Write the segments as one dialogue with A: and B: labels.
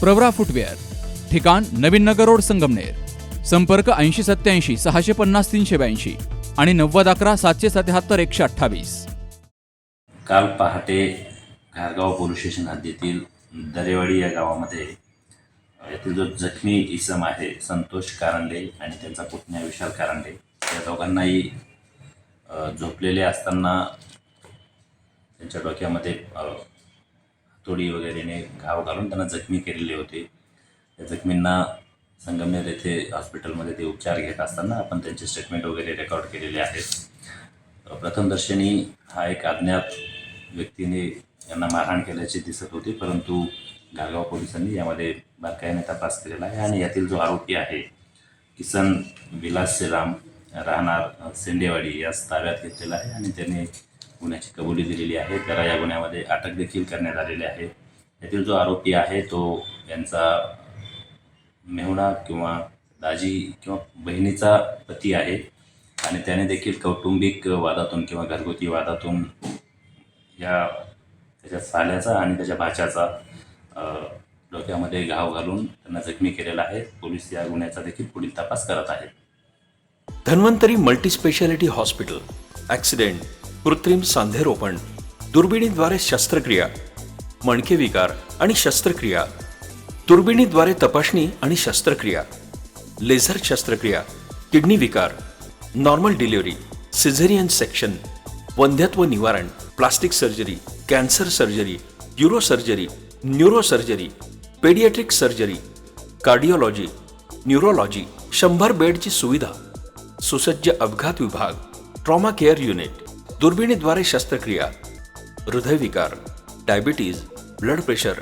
A: Pravara footwear ठिकाण नवीन Nagar road Sangamner संपर्क ऐंशी सत्याऐंशी सहाशे पन्नास तीनशे ब्याऐंशी आणि नव्वद अकरा सातशे सत्याहत्तर एकशे अठ्ठावीस.
B: काल पहाटे घारगाव पोलीस स्टेशन हद्दीतील दरेवाडी या गावामध्ये येथील जो जखमी इसम आहे संतोष कारंडे आणि त्यांचा पुतण्या विशाल कारंडे या दोघांनाही झोपलेले असताना त्यांच्या डोक्यामध्ये तोडी वगैरेने घाव घालून त्यांना जखमी केलेले होते. त्या जखमींना संगमनेर येथे हॉस्पिटलमध्ये ते उपचार घेत असताना आपण त्यांचे स्टेटमेंट वगैरे रेकॉर्ड केलेले आहेत. प्रथमदर्शनी हा एक अज्ञात व्यक्तीने यांना मारहाण केल्याचे दिसत होते परंतु गालगाव पोलिसांनी यामध्ये बारकाईने तपास केलेला आहे आणि यातील जो आरोपी आहे किसन विलास श्रीराम राहणार सेंडेवाडी यास ताब्यात घेतलेला आहे आणि त्याने गुन्ह्याची कबुली दिलेली आहे. त्याला या गुन्ह्यामध्ये अटक देखील करण्यात आलेली आहे. यातील जो आरोपी आहे तो यांचा मेहुणा किंवा दाजी किंवा बहिणीचा पती आहे. आणि त्याने देखील कौटुंबिक वादातून किंवा घरगुती वादातून या त्याच्या साल्याचा आणि त्याच्या भाच्याचा डोक्यामध्ये घाव घालून त्यांना जखमी केलेला आहे. पोलीस या गुन्ह्याचा देखील पुढील तपास करत आहेत.
C: Dhanvantari multispeciality hospital. ॲक्सिडेंट. कृत्रिम सांधेरोपण दुर्बिणीद्वारे शस्त्रक्रिया मणके विकार आणि शस्त्रक्रिया दुर्बिणीद्वारे तपासणी आणि शस्त्रक्रिया लेझर शस्त्रक्रिया किडनी विकार नॉर्मल डिलिव्हरी सिझेरियन सेक्शन वंध्यत्व निवारण plastic surgery cancer surgery uro surgery neuro surgery paediatric surgery cardiology neurology शंभर बेडची सुविधा सुसज्ज अपघात विभाग ट्रॉमा केअर युनिट दुर्बिणीद्वारे शस्त्रक्रिया हृदयविकार diabetes blood pressure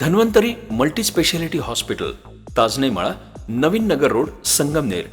C: Dhanvantari multispeciality hospital Tajnemala Navin Nagar road Sangamner.